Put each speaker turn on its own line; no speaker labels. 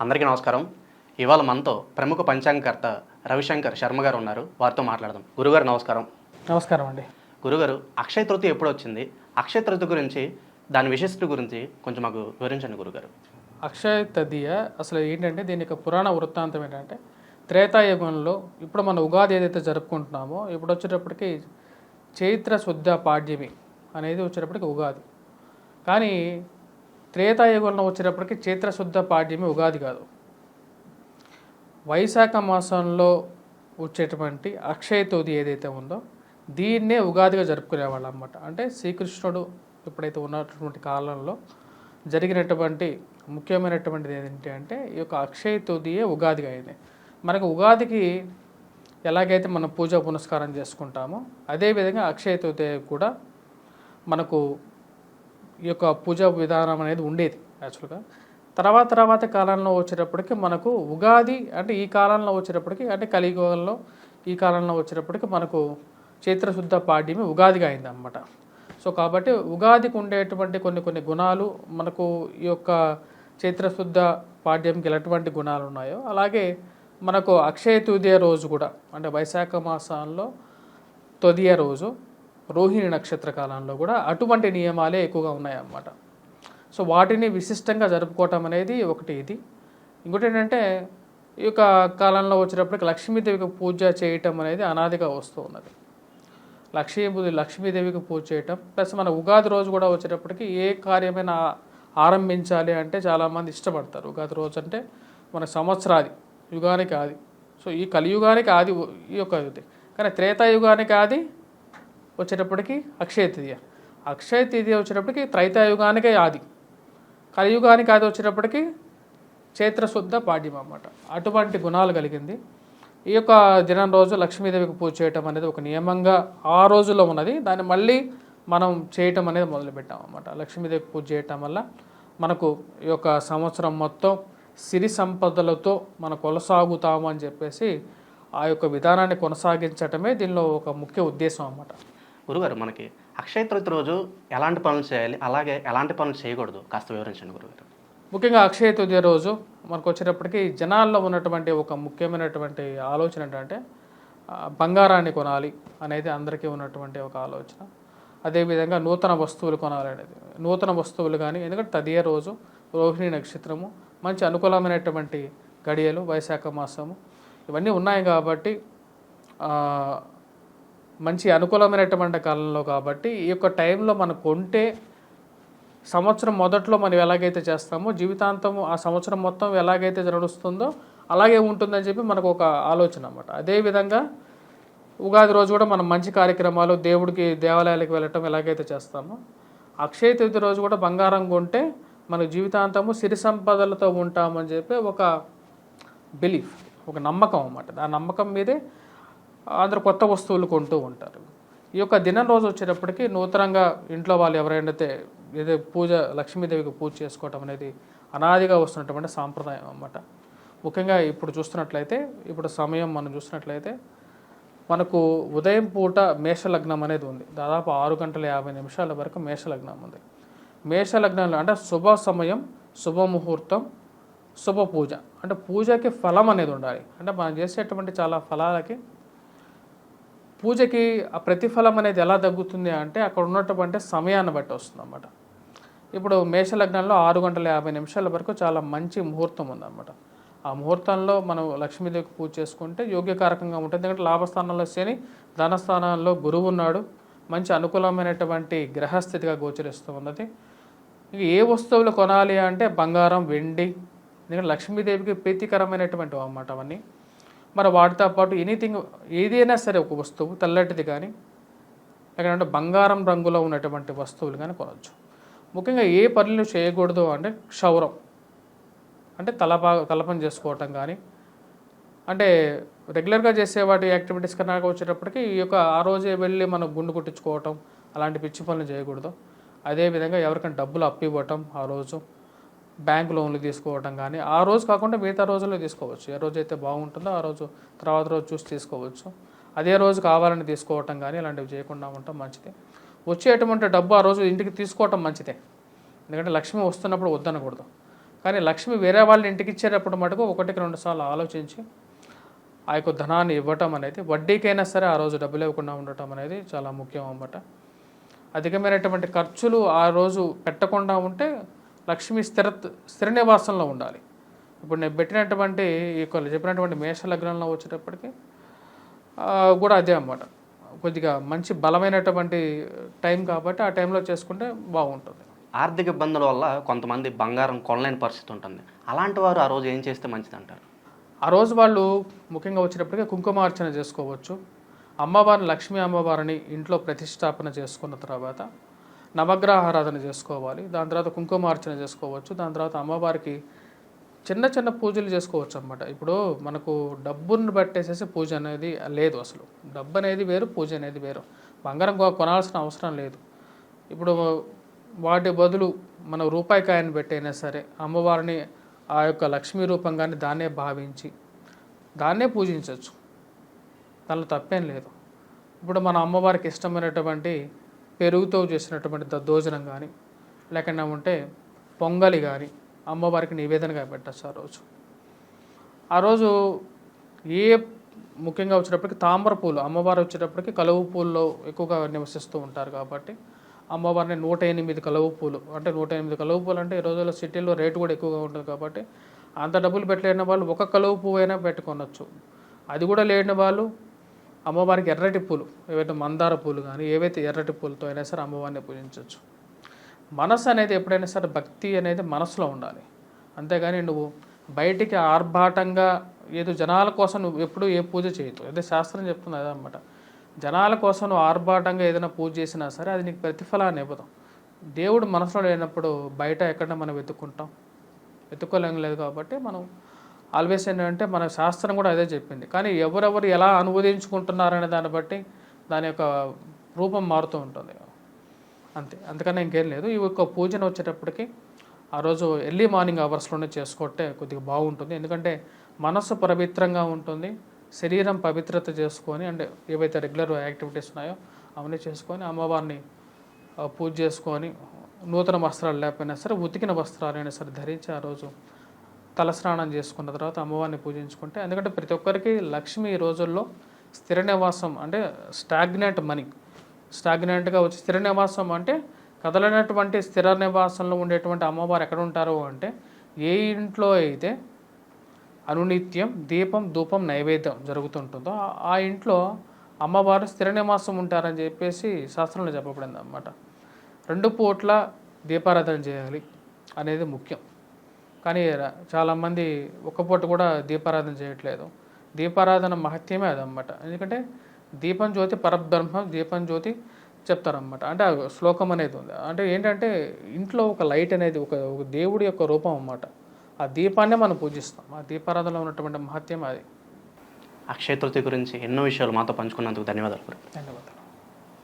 అందరికీ నమస్కారం. ఇవాళ మనతో ప్రముఖ పంచాంగకర్త రవిశంకర్ శర్మ గారు ఉన్నారు. వారితో మాట్లాడదాం. గురుగారు నమస్కారం.
నమస్కారం అండి.
గురుగారు అక్షయ తృతీయ ఎప్పుడు వచ్చింది? అక్షయ తృతీయ గురించి దాని విశిష్టత గురించి కొంచెం మాకు వివరించండి గురుగారు.
అక్షయ తదియ అసలు ఏంటంటే దీని యొక్క పురాణ వృత్తాంతం ఏంటంటే త్రేతాయుగంలో ఇప్పుడు మన ఉగాది ఏదైతే జరుపుకుంటున్నామో ఇప్పుడు వచ్చేటప్పటికి చైత్ర శుద్ధ పాడ్యమి అనేది వచ్చేటప్పటికి ఉగాది. కానీ త్రేతాయుగంలో వచ్చేటప్పటికి చైత్రశుద్ధ పాడ్యమే పాడ్యమి ఉగాది కాదు. వైశాఖ మాసంలో వచ్చేటువంటి అక్షయ తోది ఏదైతే ఉందో దీన్నే ఉగాదిగా జరుపుకునేవాళ్ళు అనమాట అంటే శ్రీకృష్ణుడు ఎప్పుడైతే ఉన్నటువంటి కాలంలో జరిగినటువంటి ముఖ్యమైనటువంటిది ఏంటి అంటే ఈ యొక్క అక్షయ తోదియే ఉగాదిగా అయింది. మనకు ఉగాదికి ఎలాగైతే మనం పూజ పునస్కారం చేసుకుంటామో అదేవిధంగా అక్షయ తోదియ కూడా మనకు ఈ యొక్క పూజ విధానం అనేది ఉండేది యాక్చువల్గా తర్వాత తర్వాత కాలంలో వచ్చేటప్పటికి మనకు ఉగాది అంటే ఈ కాలంలో వచ్చేటప్పటికి అంటే కలియుగంలో ఈ కాలంలో వచ్చేటప్పటికి మనకు చైత్రశుద్ధ పాడ్యమి ఉగాదిగా అయింది అన్నమాట సో కాబట్టి ఉగాదికి ఉండేటువంటి కొన్ని కొన్ని గుణాలు మనకు ఈ యొక్క చైత్రశుద్ధ పాడ్యంకి ఎలాంటి గుణాలు ఉన్నాయో అలాగే మనకు అక్షయ తృతీయ రోజు కూడా అంటే వైశాఖ మాసంలో తొదియ రోజు రోహిణి నక్షత్ర కాలంలో కూడా అటువంటి నియమాలే ఎక్కువగా ఉన్నాయన్నమాట. సో వాటిని విశిష్టంగా జరుపుకోవటం అనేది ఒకటి ఇది. ఇంకోటి ఏంటంటే ఈ యొక్క కాలంలో వచ్చేటప్పటికి లక్ష్మీదేవికి పూజ చేయటం అనేది అనాదిగా వస్తూ ఉన్నది. లక్ష్మీ లక్ష్మీదేవికి పూజ చేయటం ప్లస్ మన ఉగాది రోజు కూడా వచ్చేటప్పటికి ఏ కార్యమైనా ఆరంభించాలి అంటే చాలామంది ఇష్టపడతారు. ఉగాది రోజు అంటే మన సంవత్సరాది యుగానికి ఆది. సో ఈ కలియుగానికి ఆది ఈ యొక్క ఇది. కానీ త్రేతాయుగానికి ఆది వచ్చేటప్పటికి అక్షయ తృతీయ. అక్షయ తృతీయ వచ్చేటప్పటికి త్రైతాయుగానికే ఆది. కలియుగానికి ఆది వచ్చేటప్పటికి చైత్రశుద్ధ పాడ్యం అన్నమాట. అటువంటి గుణాలు కలిగింది. ఈ యొక్క దినం రోజు లక్ష్మీదేవికి పూజ చేయటం అనేది ఒక నియమంగా ఆ రోజుల్లో ఉన్నది. దాన్ని మళ్ళీ మనం చేయటం అనేది మొదలుపెట్టాం అన్నమాట. లక్ష్మీదేవికి పూజ చేయటం వల్ల మనకు ఈ యొక్క సంవత్సరం మొత్తం సిరి సంపదలతో మనం కొనసాగుతాము అని చెప్పేసి ఆ యొక్క విధానాన్ని కొనసాగించటమే దీనిలో ఒక ముఖ్య ఉద్దేశం అన్నమాట.
గురుగారు మనకి అక్షయ తృతి రోజు ఎలాంటి పనులు చేయాలి? అలాగే ఎలాంటి పనులు చేయకూడదు? కాస్త వివరించండి గురుగారు.
ముఖ్యంగా అక్షయ తృతీయ రోజు మనకు వచ్చేటప్పటికి జనాల్లో ఉన్నటువంటి ఒక ముఖ్యమైనటువంటి ఆలోచన ఏంటంటే బంగారాన్ని కొనాలి అనేది అందరికీ ఉన్నటువంటి ఒక ఆలోచన. అదేవిధంగా నూతన వస్తువులు కొనాలి అనేది. నూతన వస్తువులు కానీ ఎందుకంటే తదియ రోజు రోహిణి నక్షత్రము మంచి అనుకూలమైనటువంటి గడియలు వైశాఖ మాసము ఇవన్నీ ఉన్నాయి కాబట్టి మంచి అనుకూలమైనటువంటి కాలంలో కాబట్టి ఈ యొక్క టైంలో మనం కొంటే సంవత్సరం మొదట్లో మనం ఎలాగైతే చేస్తామో జీవితాంతం ఆ సంవత్సరం మొత్తం ఎలాగైతే నడుస్తుందో అలాగే ఉంటుందని చెప్పి మనకు ఒక ఆలోచన అనమాట అదేవిధంగా ఉగాది రోజు కూడా మనం మంచి కార్యక్రమాలు దేవుడికి దేవాలయాలకు వెళ్ళటం ఎలాగైతే చేస్తామో అక్షయ తృతీయ రోజు కూడా బంగారం కొంటే మన జీవితాంతము సిరి సంపదలతో ఉంటామని చెప్పి ఒక బిలీఫ్ ఒక నమ్మకం అన్నమాట. ఆ నమ్మకం మీదే అందరూ కొత్త వస్తువులు కొంటూ ఉంటారు. ఈ యొక్క దినం రోజు వచ్చేటప్పటికి నూతనంగా ఇంట్లో వాళ్ళు ఎవరైతే ఏదో పూజ లక్ష్మీదేవికి పూజ చేసుకోవటం అనేది అనాదిగా వస్తున్నటువంటి సాంప్రదాయం అన్నమాట. ముఖ్యంగా ఇప్పుడు చూస్తున్నట్లయితే ఇప్పుడు సమయం మనం చూసినట్లయితే మనకు ఉదయం పూట మేషలగ్నం అనేది ఉంది. దాదాపు ఆరు గంటల యాభై నిమిషాల వరకు మేషలగ్నం ఉంది. మేషలగ్నంలో అంటే శుభ సమయం శుభముహూర్తం శుభ పూజ. అంటే పూజకి ఫలం అనేది ఉండాలి. అంటే మనం చేసేటువంటి చాలా ఫలాలకి పూజకి ఆ ప్రతిఫలం అనేది ఎలా తగ్గుతుంది అంటే అక్కడ ఉన్నటువంటి సమయాన్ని బట్టి వస్తుంది అన్నమాట ఇప్పుడు మేషలగ్నంలో ఆరు గంటల యాభై నిమిషాల వరకు చాలా మంచి ముహూర్తం ఉందన్నమాట. ఆ ముహూర్తంలో మనం లక్ష్మీదేవికి పూజ చేసుకుంటే యోగ్యకారకంగా ఉంటుంది. ఎందుకంటే లాభస్థానంలో శని ధనస్థానంలో గురువు ఉన్నాడు. మంచి అనుకూలమైనటువంటి గ్రహస్థితిగా గోచరిస్తూ ఉన్నది. ఇక ఏ వస్తువులు కొనాలి అంటే బంగారం వెండి. ఎందుకంటే లక్ష్మీదేవికి ప్రీతికరమైనటువంటి అన్నమాట అవన్నీ. మరి వాటితో పాటు ఎనీథింగ్ ఏదైనా సరే ఒక వస్తువు తెల్లటిది కానీ లేకపోతే బంగారం రంగులో ఉన్నటువంటి వస్తువులు కానీ కొనవచ్చు ముఖ్యంగా ఏ పనులు చేయకూడదు అంటే క్షౌరం. అంటే తలపా తలపని చేసుకోవటం కానీ అంటే రెగ్యులర్గా చేసే వాటి యాక్టివిటీస్ కన్నా వచ్చేటప్పటికి ఈ యొక్క ఆ రోజే వెళ్ళి మనం గుండు కుట్టించుకోవటం అలాంటి పిచ్చి పనులు చేయకూడదు. అదేవిధంగా ఎవరికైనా డబ్బులు అప్పు ఇవ్వటం ఆ రోజు. బ్యాంక్ లోన్లు తీసుకోవటం కానీ ఆ రోజు కాకుండా మిగతా రోజుల్లో తీసుకోవచ్చు. ఏ రోజు అయితే బాగుంటుందో ఆ రోజు తర్వాత రోజు చూసి తీసుకోవచ్చు. అదే రోజు కావాలని తీసుకోవటం కానీ ఇలాంటివి చేయకుండా ఉండటం మంచిది. వచ్చేటువంటి డబ్బు ఆ రోజు ఇంటికి తీసుకోవటం మంచిదే. ఎందుకంటే లక్ష్మి వస్తున్నప్పుడు వద్దనకూడదు. కానీ లక్ష్మి వేరే వాళ్ళ ఇంటికి ఇచ్చేటప్పుడు మటుకు ఒకటికి రెండు సార్లు ఆలోచించి ఆ యొక్క ధనాన్ని ఇవ్వటం అనేది వడ్డీకైనా సరే ఆ రోజు డబ్బులు ఇవ్వకుండా ఉండటం అనేది చాలా ముఖ్యం అన్నమాట. అధికమైనటువంటి ఖర్చులు ఆ రోజు పెట్టకుండా ఉంటే లక్ష్మి స్థిర స్థిర నివాసంలో ఉండాలి. ఇప్పుడు నేను పెట్టినటువంటి ఈ యొక్క చెప్పినటువంటి మేష లగ్నంలో వచ్చేటప్పటికి కూడా అదే అన్నమాట. కొద్దిగా మంచి బలమైనటువంటి టైం కాబట్టి ఆ టైంలో చేసుకుంటే బాగుంటుంది.
ఆర్థిక ఇబ్బందుల వల్ల కొంతమంది బంగారం కొనలేని పరిస్థితి ఉంటుంది. అలాంటి వారు ఆ రోజు ఏం చేస్తే మంచిది అంటారు
ఆ రోజు వాళ్ళు ముఖ్యంగా వచ్చేటప్పటికి కుంకుమార్చన చేసుకోవచ్చు. అమ్మవారిని లక్ష్మీ అమ్మవారిని ఇంట్లో ప్రతిష్టాపన చేసుకున్న తర్వాత నవగ్రహారాధన చేసుకోవాలి దాని తర్వాత కుంకుమార్చన చేసుకోవచ్చు దాని తర్వాత అమ్మవారికి చిన్న చిన్న పూజలు చేసుకోవచ్చు అనమాట ఇప్పుడు మనకు డబ్బును బట్టేసేసి పూజ అనేది లేదు అసలు. డబ్బు అనేది వేరు పూజ అనేది వేరు. బంగారం కొనాల్సిన అవసరం లేదు. ఇప్పుడు వాటి బదులు మన రూపాయి కాయని పెట్టైనా సరే అమ్మవారిని ఆ యొక్క లక్ష్మీ రూపంగానే దాన్నే భావించి దాన్నే పూజించవచ్చు దానిలో తప్పేం లేదు. ఇప్పుడు మన అమ్మవారికి ఇష్టమైనటువంటి పెరుగుతో చేసినటువంటి దద్దోజనం కానీ లేకుండా ఉంటే పొంగలి కానీ అమ్మవారికి నివేదనగా పెట్టచ్చు ఆ రోజు. ఆ రోజు ఏ ముఖ్యంగా వచ్చేటప్పటికి తామర పూలు అమ్మవారు వచ్చేటప్పటికి కలువు పూల్లో ఎక్కువగా నివసిస్తూ ఉంటారు కాబట్టి అమ్మవారిని నూట ఎనిమిది కలువు పూలు అంటే నూట ఎనిమిది కలువు పూలు అంటే ఈ రోజుల్లో సిటీలో రేటు కూడా ఎక్కువగా ఉంటుంది కాబట్టి అంత డబ్బులు పెట్టలేని వాళ్ళు ఒక కలువు పువ్వు అయినా పెట్టుకొనొచ్చు. అది కూడా లేని వాళ్ళు అమ్మవారికి ఎర్రటి పూలు ఏవైతే మందార పూలు కానీ ఏవైతే ఎర్రటి పూలతో అయినా సరే అమ్మవారిని పూజించవచ్చు. మనసు అనేది ఎప్పుడైనా సరే భక్తి అనేది మనసులో ఉండాలి. అంతేగాని నువ్వు బయటికి ఆర్భాటంగా ఏదో జనాల కోసం నువ్వు ఎప్పుడు ఏ పూజ చేయదు అదే శాస్త్రం చెప్తుంది అదనమాట జనాల కోసం నువ్వు ఆర్భాటంగా ఏదైనా పూజ చేసినా సరే అది నీకు ప్రతిఫలాన్ని ఇవ్వదు. దేవుడు మనసులో లేనప్పుడు బయట ఎక్కడ మనం వెతుక్కుంటాం. వెతుక్కోలేం లేదు కాబట్టి మనం ఆల్వేస్ ఏంటంటే మన శాస్త్రం కూడా అదే చెప్పింది. కానీ ఎవరెవరు ఎలా అనువదించుకుంటున్నారనే దాన్ని బట్టి దాని యొక్క రూపం మారుతూ ఉంటుంది. అంతే. అంతకన్నా ఇంకేం లేదు. ఈ యొక్క పూజను వచ్చేటప్పటికి ఆ రోజు ఎర్లీ మార్నింగ్ అవర్స్లోనే చేసుకుంటే కొద్దిగా బాగుంటుంది. ఎందుకంటే మనస్సు పవిత్రంగా ఉంటుంది. శరీరం పవిత్రత చేసుకొని అంటే ఏవైతే రెగ్యులర్ యాక్టివిటీస్ ఉన్నాయో అవన్నీ చేసుకొని అమ్మవారిని పూజ చేసుకొని నూతన వస్త్రాలు లేకపోయినా సరే ఉతికిన వస్త్రాలైనా సరే ధరించి ఆ రోజు తలస్నానం చేసుకున్న తర్వాత అమ్మవారిని పూజించుకుంటే ఎందుకంటే ప్రతి ఒక్కరికి లక్ష్మి ఈ రోజుల్లో స్థిర నివాసం అంటే స్టాగ్నెంట్ మనీ. స్టాగ్నెంట్గా వచ్చి స్థిర నివాసం అంటే కదలనటువంటి స్థిర నివాసంలో ఉండేటువంటి అమ్మవారు ఎక్కడ ఉంటారు అంటే ఏ ఇంట్లో అయితే అనునిత్యం దీపం ధూపం నైవేద్యం జరుగుతుంటుందో ఆ- ఆ ఇంట్లో అమ్మవారు స్థిర నివాసం ఉంటారని చెప్పేసి శాస్త్రంలో చెప్పబడింది అన్నమాట రెండు పూట్ల దీపారాధన చేయాలి అనేది ముఖ్యం. కానీ చాలామంది ఒక్క పూట కూడా దీపారాధన చేయట్లేదు. దీపారాధన మహత్యమే అదనమాట ఎందుకంటే దీపం జ్యోతి పరబ్రహ్మం దీపం జ్యోతి చెప్తారనమాట అంటే ఆ శ్లోకం అనేది ఉంది. అంటే ఏంటంటే ఇంట్లో ఒక లైట్ అనేది ఒక ఒక దేవుడి యొక్క రూపం అన్నమాట. ఆ దీపాన్నే మనం పూజిస్తాం. ఆ దీపారాధనలో ఉన్నటువంటి మహత్యం అది.
అక్షయ తృతీయ గురించి ఎన్నో విషయాలు మాతో పంచుకున్నందుకు ధన్యవాదాలు.
ధన్యవాదాలు.